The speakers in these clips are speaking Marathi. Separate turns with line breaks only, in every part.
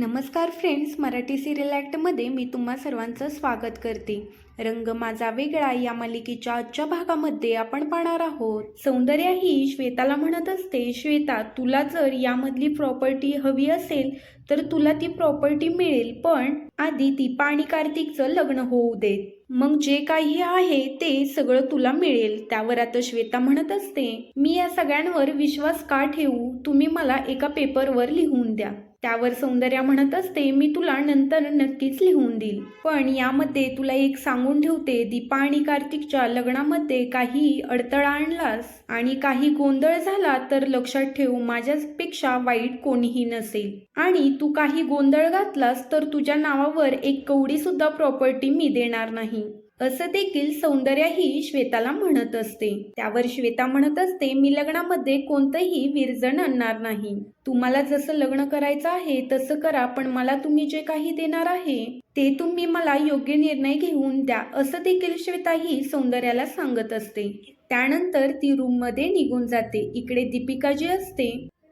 नमस्कार फ्रेंड्स मराठी सिरियल ॲक्टमध्ये मी तुम्हा सर्वांचं स्वागत करते. रंग माझा वेगळा या मालिकेच्या आजच्या भागामध्ये आपण पाहणार आहोत. सौंदर्या ही श्वेताला म्हणत असते श्वेता तुला जर यामधली प्रॉपर्टी हवी असेल तर तुला ती प्रॉपर्टी मिळेल पण आधी दीपा आणि कार्तिकचं लग्न होऊ देत मग जे काही आहे ते सगळं तुला मिळेल. त्यावर आता श्वेता म्हणत असते मी या सगळ्यांवर विश्वास का ठेवू? तुम्ही मला एका पेपरवर लिहून द्या. त्यावर सौंदर्या म्हणत असते मी तुला नंतर नक्कीच लिहून देईल. पण यामध्ये तुला एक सांगून ठेवते दीपा आणि कार्तिकच्या लग्नामध्ये काही अडथळा आणलास आणि काही गोंधळ झाला तर लक्षात ठेव माझ्यापेक्षा वाईट कोणीही नसेल. आणि तू काही गोंधळ घातलास तर तुझ्या नावावर एक कवडी सुद्धा प्रॉपर्टी मी देणार नाही. असं देखील सौंदर्या ही श्वेताला म्हणत असते. त्यावर श्वेता म्हणत असते मी लग्नामध्ये कोणतंही विरजण आणणार नाही. तुम्हाला जसं लग्न करायचं आहे तसं करा पण मला तुम्ही जे काही देणार आहे ते तुम्ही मला योग्य निर्णय घेऊन द्या असं देखील श्वेता ही सौंदर्याला सांगत असते. त्यानंतर ती रूममध्ये निघून जाते. इकडे दीपिका जी असते.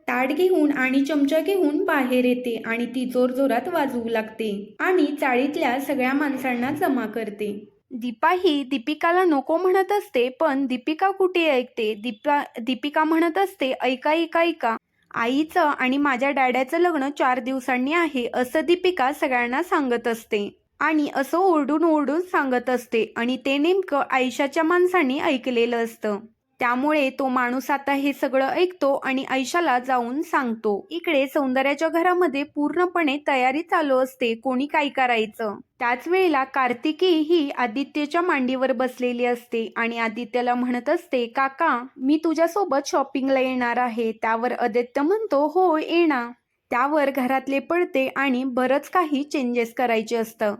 ताट घेऊन आणि चमचा घेऊन बाहेर येते आणि ती जोरजोरात वाजवू लागते आणि चाळीतल्या सगळ्या माणसांना जमा करते. दीपा ही दीपिकाला नको म्हणत असते पण दीपिका कुठे ऐकते? दीपा दीपिका म्हणत असते ऐका ऐका ऐका. आईचं आणि माझ्या डॅड्याचं लग्न चार दिवसांनी आहे असं दीपिका सगळ्यांना सांगत असते. आणि असं ओरडून ओरडून सांगत असते आणि ते नेमकं आयशाच्या माणसांनी ऐकलेलं असतं. त्यामुळे तो माणूस आता हे सगळं ऐकतो आणि ऐशाला जाऊन सांगतो. इकडे सौंदर्याच्या घरामध्ये पूर्णपणे तयारी चालू असते. कोणी काय करायचं? त्याच वेळेला कार्तिकी ही आदित्यच्या मांडीवर बसलेली असते आणि आदित्यला म्हणत असते काका मी तुझ्यासोबत शॉपिंगला येणार आहे. त्यावर आदित्य म्हणतो हो येणार. त्यावर घरातले पडते आणि बरंच काही चेंजेस करायचे असतं.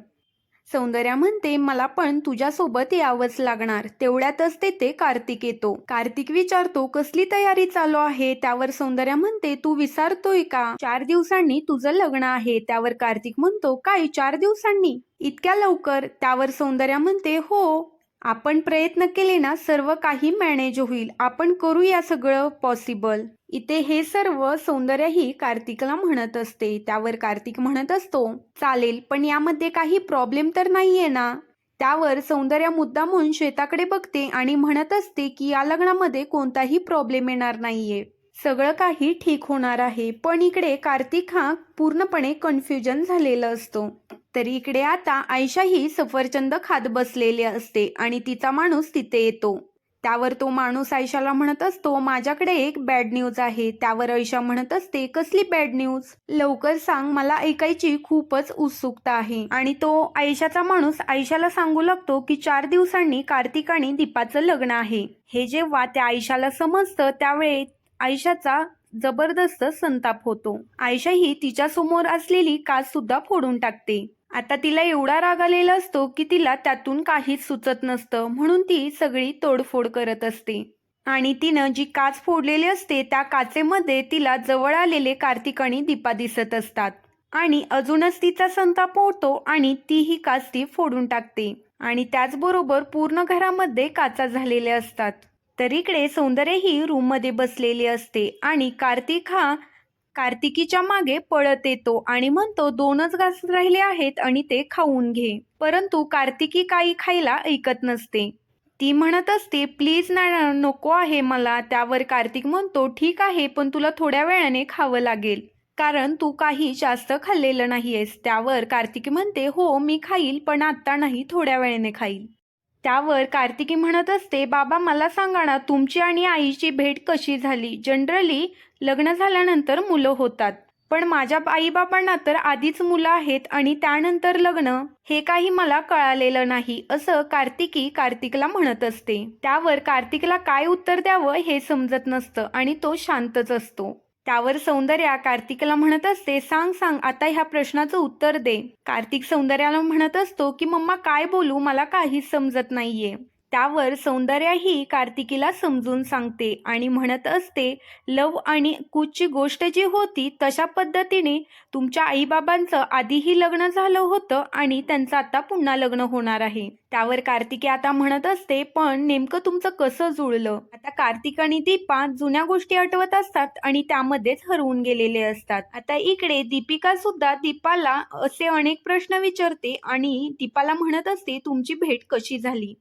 सौंदर्या म्हणते मला पण तुझ्यासोबत यावंच लागणार. तेवढ्यातच तेथे कार्तिक येतो. कार्तिक विचारतो कसली तयारी चालू आहे? त्यावर सौंदर्या म्हणते तू विसारतोय का? चार दिवसांनी तुझं लग्न आहे. त्यावर कार्तिक म्हणतो काय चार दिवसांनी? इतक्या लवकर? त्यावर सौंदर्या म्हणते हो आपण प्रयत्न केले ना सर्व काही मॅनेज होईल. आपण करूया सगळं पॉसिबल. इथे हे सर्व सौंदर्यही कार्तिकला म्हणत असते. त्यावर कार्तिक म्हणत असतो चालेल पण यामध्ये काही प्रॉब्लेम तर नाहीये ना? त्यावर सौंदर्या मुद्दा म्हणून श्वेताकडे बघते आणि म्हणत असते की या लग्नामध्ये कोणताही प्रॉब्लेम येणार नाहीये. सगळं काही ठीक होणार आहे. पण इकडे कार्तिक हा पूर्णपणे कन्फ्युजन झालेला असतो. तर इकडे आता आयशा ही सफरचंद खात बसलेली असते आणि तिचा माणूस तिथे येतो. त्यावर तो माणूस आयशाला म्हणत असतो माझ्याकडे एक बॅड न्यूज आहे. त्यावर आयशा म्हणत असते कसली बॅड न्यूज लवकर सांग मला ऐकायची खूपच उत्सुकता आहे. आणि तो आयशाचा माणूस आयशाला सांगू लागतो की चार दिवसांनी कार्तिक आणि दीपाचं लग्न आहे. हे जेव्हा त्या आयशाला समजतं त्यावेळी आयशाचा जबरदस्त संताप होतो. आयशा ही तिच्या समोर असलेली काच सुद्धा फोडून टाकते. आता तिला एवढा राग आलेला असतो की तिला त्यातून काहीच सुचत नसतं म्हणून ती सगळी तोडफोड करत असते. आणि तिनं जी काच फोडलेली असते त्या काचेमध्ये तिला जवळ आलेले कार्तिक आणि दीपा दिसत असतात. आणि अजूनच तिचा संताप होतो आणि ती ही काच ती फोडून टाकते. आणि त्याचबरोबर पूर्ण घरामध्ये काचा झालेल्या असतात. तर इकडे सौंदर्यही रूममध्ये बसलेली असते आणि कार्तिक हा कार्तिकीच्या मागे पळत येतो आणि म्हणतो दोनच घास राहिले आहेत आणि ते खाऊन घे. परंतु कार्तिकी काही खायला ऐकत नसते. ती म्हणत असते प्लीज ना नको आहे मला. त्यावर कार्तिक म्हणतो ठीक आहे पण तुला थोड्या वेळाने खावं लागेल. कारण तू काही जास्त खाल्लेलं नाहीयेस. त्यावर कार्तिकी म्हणते हो मी खाईल पण आत्ता नाही थोड्या वेळाने खाईल. त्यावर कार्तिकी म्हणत असते बाबा मला सांगा ना तुमची आणि आईची भेट कशी झाली? जनरली लग्न झाल्यानंतर मुलं होतात. पण माझ्या आईबाबांना तर आधीच मुलं आहेत आणि त्यानंतर लग्न हे काही मला कळालेलं नाही असं कार्तिकी कार्तिकला म्हणत असते. त्यावर कार्तिकला काय उत्तर द्यावं हे समजत नसतं आणि तो शांतच असतो. त्यावर सौंदर्या कार्तिकला म्हणत असते सांग सांग आता ह्या प्रश्नाचं उत्तर दे. कार्तिक सौंदर्याला म्हणत असतो की मम्मा काय बोलू? मला काहीच समजत नाहीये. त्यावर सौंदर्या ही कार्तिकीला समजून सांगते आणि म्हणत असते लव आणि कुची गोष्ट जी होती तशा पद्धतीने तुमच्या आईबाबांचं आधीही लग्न झालं होतं आणि त्यांचं आता पुन्हा लग्न होणार आहे. त्यावर कार्तिकी आता म्हणत असते पण नेमकं तुमचं कसं जुळलं? आता कार्तिक आणि दीपा जुन्या गोष्टी आठवत असतात आणि त्यामध्येच हरवून गेलेले असतात. आता इकडे दीपिका सुद्धा दीपाला असे अनेक प्रश्न विचारते आणि दीपाला म्हणत असते तुमची भेट कशी झाली?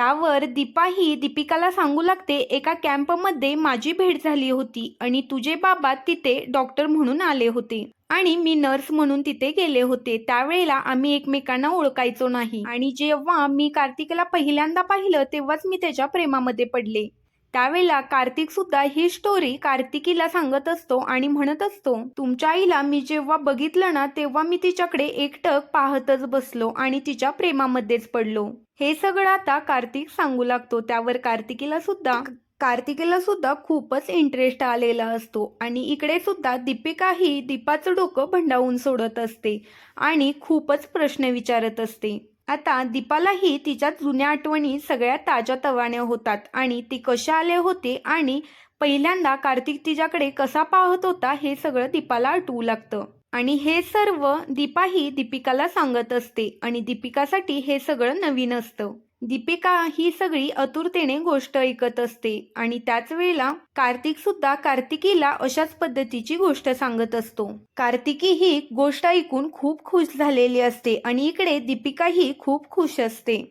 त्यावर दीपा ही दीपिकाला सांगू लागते एका कॅम्पमध्ये माझी भेट झाली होती आणि तुझे बाबा तिथे डॉक्टर म्हणून आले होते आणि मी नर्स म्हणून तिथे गेले होते. त्यावेळेला आम्ही एकमेकांना ओळखायचो नाही आणि जेव्हा मी कार्तिकला पहिल्यांदा पाहिलं तेव्हाच मी त्याच्या प्रेमामध्ये पडले. त्यावेळेला कार्तिक सुद्धा ही स्टोरी कार्तिकीला सांगत असतो आणि म्हणत असतो तुमच्या आईला मी जेव्हा बघितलं ना तेव्हा मी तिच्याकडे एकटक पाहतच बसलो आणि तिच्या प्रेमामध्येच पडलो. हे सगळं आता कार्तिक सांगू लागतो. त्यावर कार्तिकीला सुद्धा कार्तिकेला सुद्धा खूपच इंटरेस्ट आलेला असतो आणि इकडे सुद्धा दीपिका ही दीपाचं डोकं भंडावून सोडत असते आणि खूपच प्रश्न विचारत असते. आता दीपालाही तिच्या जुन्या आठवणी सगळ्या ताज्या तवान्या होतात आणि ती कशा आले होते आणि पहिल्यांदा कार्तिक तिच्याकडे कसा पाहत होता हे सगळं दीपाला आठवू लागतं. आणि हे सर्व दीपाही दीपिकाला सांगत असते आणि दीपिकासाठी हे सगळं नवीन असतं. दीपिका ही सगळी आतुरतेने गोष्ट ऐकत असते आणि त्याच वेळेला कार्तिक सुद्धा कार्तिकीला अशाच पद्धतीची गोष्ट सांगत असतो. कार्तिकी ही गोष्ट ऐकून खूप खुश झालेली असते आणि इकडे दीपिका ही खूप खुश असते.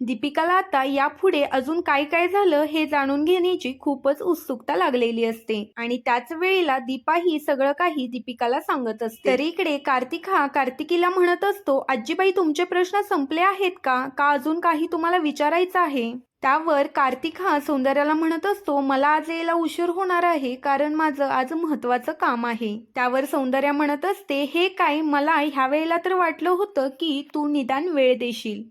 दीपिकाला आता यापुढे अजून काय काय झालं हे जाणून घेण्याची खूपच उत्सुकता लागलेली असते. आणि त्याच वेळेला दीपा ही सगळं काही दीपिकाला सांगत असते. तर इकडे कार्तिक हा कार्तिकीला म्हणत असतो आजीबाई तुमचे प्रश्न संपले आहेत का? का अजून काही तुम्हाला विचारायचं आहे? त्यावर कार्तिक हा सौंदर्याला म्हणत असतो मला आज यायला उशीर होणार आहे कारण माझं आज महत्वाचं काम आहे. त्यावर सौंदर्या म्हणत असते हे काय मला ह्या वेळेला तर वाटलं होतं की तू निदान वेळ देशील.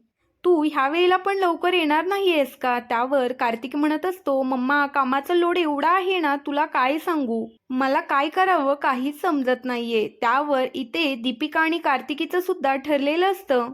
तू ह्या वेळेला पण लवकर येणार नाहीयेस का? त्यावर कार्तिक म्हणत असतो मम्मा कामाचा लोड एवढा आहे ना तुला काय सांगू? मला काय करावं काहीच समजत नाहीये. त्यावर इथे दीपिका आणि कार्तिकीचं सुद्धा ठरलेलं असतं.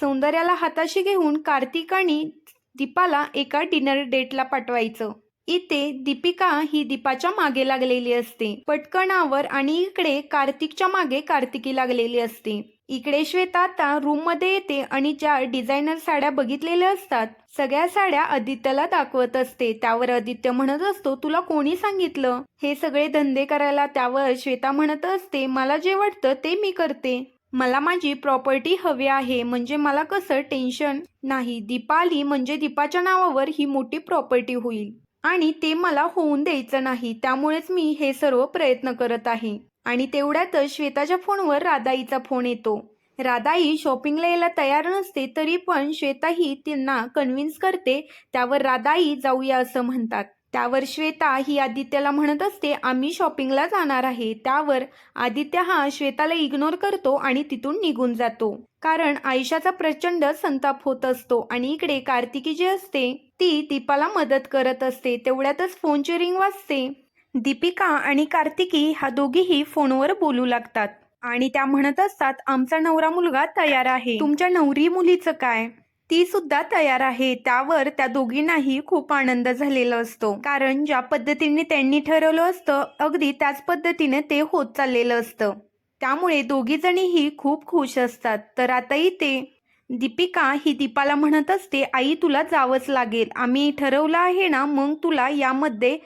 सौंदर्याला हाताशी घेऊन कार्तिक आणि दीपाला एका डिनर डेटला पाठवायचं. इथे दीपिका ही दीपाच्या मागे लागलेली असते. पटकणावर आणि इकडे कार्तिकच्या मागे कार्तिकी लागलेली असते. इकडे श्वेता आता रूममध्ये येते आणि चार डिझायनर साड्या बघितलेल्या असतात सगळ्या साड्या आदित्यला दाखवत असते. त्यावर आदित्य म्हणत असतो तुला कोणी सांगितलं? हे सगळे धंदे करायला त्यावर श्वेता म्हणत असते मला जे वाटतं ते मी करते. मला माझी प्रॉपर्टी हवी आहे म्हणजे मला कसं टेन्शन नाही दीपाली म्हणजे दीपाच्या नावावर ही मोठी प्रॉपर्टी होईल. आणि ते मला होऊन द्यायचं नाही त्यामुळेच मी हे सर्व प्रयत्न करत आहे. आणि तेवढ्यातच श्वेताच्या फोनवर राधाईचा फोन येतो. राधाई शॉपिंगला यायला तयार नसते तरी पण श्वेताही त्यांना कन्व्हिन्स करते त्यावर राधाई जाऊया असं म्हणतात. त्यावर श्वेता ही आदित्यला म्हणत असते आम्ही शॉपिंगला जाणार आहे. त्यावर आदित्य हा श्वेताला इग्नोर करतो आणि तिथून निघून जातो. कारण आयुष्याचा प्रचंड संताप होत असतो आणि इकडे कार्तिकी जी असते ती दीपाला मदत करत असते. तेवढ्यातच फोनची रिंग वाजते. दीपिका आणि कार्तिकी हा दोघीही फोनवर बोलू लागतात. आणि त्या म्हणत असतात आमचा नवरा मुलगा तयार आहे. तुमच्या नवरी मुलीचं काय? ती सुद्धा तयार आहे. त्यावर त्या दोघींनाही खूप आनंद झालेला असतो. कारण ज्या पद्धतीने त्यांनी ठरवलं असतं अगदी त्याच पद्धतीने ते होत चाललेलं असतं. त्यामुळे दोघी जणीही खूप खुश असतात. तर आता इथे दीपिका ही दीपाला म्हणत असते आई तुला जावंच लागेल. आम्ही ठरवलं आहे ना मग तुला यामध्ये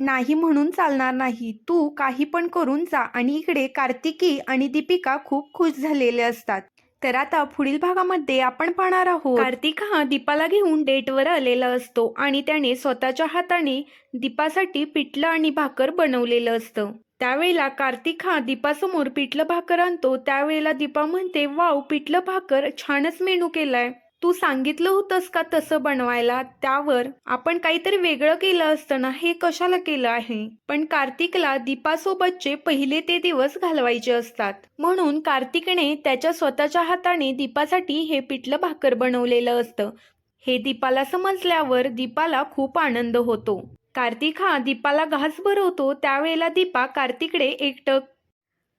नाही म्हणून चालणार नाही. तू काही पण करून जा आणि इकडे कार्तिकी आणि दीपिका खूप खुश झालेले असतात. तर आता पुढील भागामध्ये आपण पाहणार आहोत. कार्तिक हा दीपाला घेऊन डेटवर आलेला असतो आणि त्याने स्वतःच्या हाताने दीपासाठी पिठलं आणि भाकर बनवलेलं असतं. त्यावेळेला कार्तिक हा दीपासमोर पिठलं भाकर आणतो. त्यावेळेला दीपा म्हणते वाव पिठलं भाकर छानच मेनू केलाय. तू सांगितलं होतंस का तसं बनवायला? त्यावर आपण काहीतरी वेगळं केलं असतं ना हे कशाला केलं आहे? पण कार्तिकला दीपासोबतचे पहिले ते दिवस घालवायचे असतात. म्हणून कार्तिकने त्याच्या स्वतःच्या हाताने दीपासाठी हे पिठलं भाकर बनवलेलं असतं. हे दीपाला समजल्यावर दीपाला खूप आनंद होतो. कार्तिक हा दीपाला घास भरवतो त्यावेळेला दीपा कार्तिकडे एकटक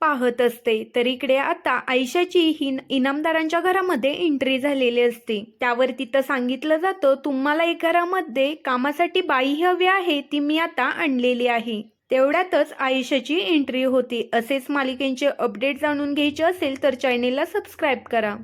पाहत असते. तर इकडे आता आयशाची ही इनामदारांच्या घरामध्ये एंट्री झालेली असते. त्यावर तिथं सांगितलं जातं तुम्हाला एक घरामध्ये कामासाठी बाई हवी आहे ती मी आता आणलेली आहे. तेवढ्यातच आयुष्याची एंट्री होती. असेच मालिकेंचे अपडेट जाणून घ्यायचे असेल तर चॅनेलला सबस्क्राईब करा.